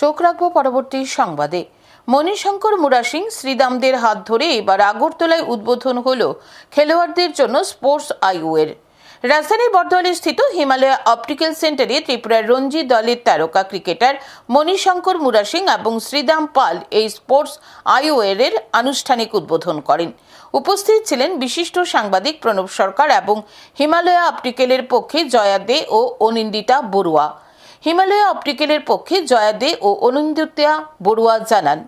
চোখ রাখব পরবর্তী সংবাদে। মণিশঙ্কর মুরাসিং শ্রীদামদের হাত ধরে এবার আগরতলায় উদ্বোধন হল খেলোয়াড়দের জন্য স্পোর্টস আইওয়ের রাজধানীর বর্ধমানে স্থিত হিমালয়া অপটিক্যাল সেন্টারে ত্রিপুরার রঞ্জি দলের তারকা ক্রিকেটার মণিশঙ্কর মুরাসিং এবং শ্রীদাম পাল এই স্পোর্টস আইওয়ের আনুষ্ঠানিক উদ্বোধন করেন। উপস্থিত ছিলেন বিশিষ্ট সাংবাদিক প্রণব সরকার এবং হিমালয়া অপটিক্যালের পক্ষে জয়া দে ও অনিন্দিতা বড়ুয়া। হিমালয়া অপটিক্যালের পক্ষে জয়া দে ও অনিন্দিতা বড়ুয়া জানান।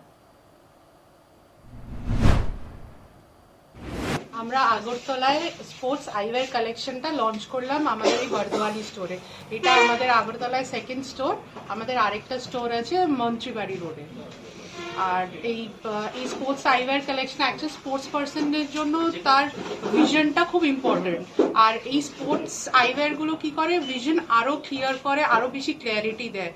আমরা আগরতলায় স্পোর্টস আইওয়ার কালেকশনটা লঞ্চ করলাম আমাদের এই বর্ধমানি স্টোরে। এটা আমাদের আগরতলায় সেকেন্ড স্টোর আমাদের আরেকটা স্টোর আছে মন্ত্রীবাড়ি রোডে আর এই এই sports eyewear collection actually sports পার্সনদের জন্য তার ভিশনটা খুব ইম্পর্টেন্ট আর এই স্পোর্টস আইওয়ারগুলো কি করে? ভিশন আরও ক্লিয়ার করে, আরও বেশি ক্ল্যারিটি দেয়।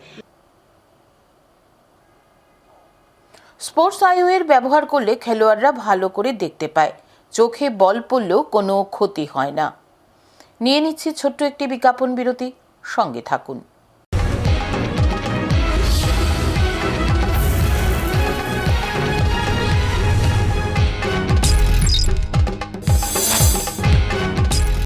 স্পোর্টস আইওয়ের ব্যবহার করলে খেলোয়াড়রা ভালো করে দেখতে পায়। চোখে বল পড়লেও কোনো ক্ষতি হয় না। নিয়ে নিচ্ছি ছোট্ট একটি বিজ্ঞাপন বিরতি। সঙ্গে থাকুন।